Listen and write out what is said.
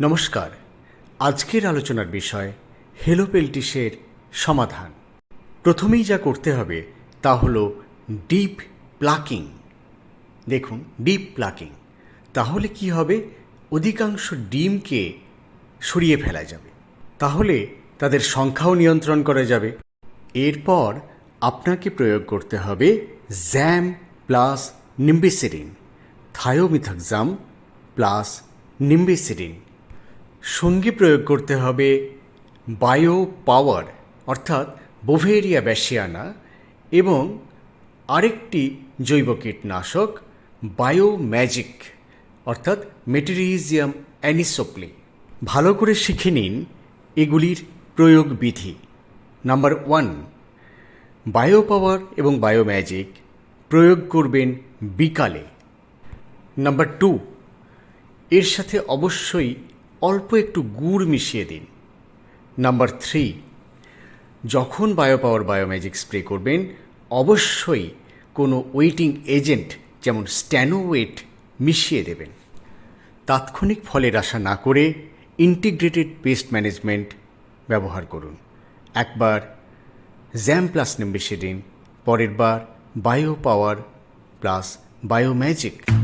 নমস্কার। আজকের আলোচনার বিষয় হেলোপেলটিসের সমাধান। প্রথমেই যা করতে হবে তা হল ডিপ প্লাকিং। দেখুন, ডিপ প্লাকিং। তাহলে কি হবে? অধিকাংশ ডিমকে সরিয়ে ফেলা যাবে। তাহলে তাদের সংখ্যাও নিয়ন্ত্রণ করা যাবে। এরপর আপনাকে প্রয়োগ করতে হবে jam plus Nimbecidine thiamethoxam plus Nimbecidine সঙ্গে প্রয়োগ করতে হবে বায়ো পাওয়ার, অর্থাৎ বোভেরিয়া ব্যাসিয়ানা এবং আরেকটি জৈব কীটনাশক বায়ো ম্যাজিক অর্থাৎ মেটেরিজিয়াম অ্যানিসোপ্লি। ভালো করে শিখে নিন এগুলির প্রয়োগ বিধি। নাম্বার ওয়ান, বায়ো পাওয়ার এবং বায়ো ম্যাজিক প্রয়োগ করবেন বিকালে। নাম্বার টু, এর সাথে অবশ্যই অল্প একটু গুড় মিশিয়ে দিন। নাম্বার থ্রি, যখন বায়ো পাওয়ার বায়োম্যাজিক স্প্রে করবেন, অবশ্যই কোনো ওয়েটিং এজেন্ট, যেমন স্ট্যানোওয়েট, মিশিয়ে দেবেন। তাৎক্ষণিক ফলের আশা না করে ইন্টিগ্রেটেড পেস্ট ম্যানেজমেন্ট ব্যবহার করুন। একবার জ্যাম প্লাস নিম্বিসিডিন পরের বার বায়ো পাওয়ার প্লাস বায়োম্যাজিক।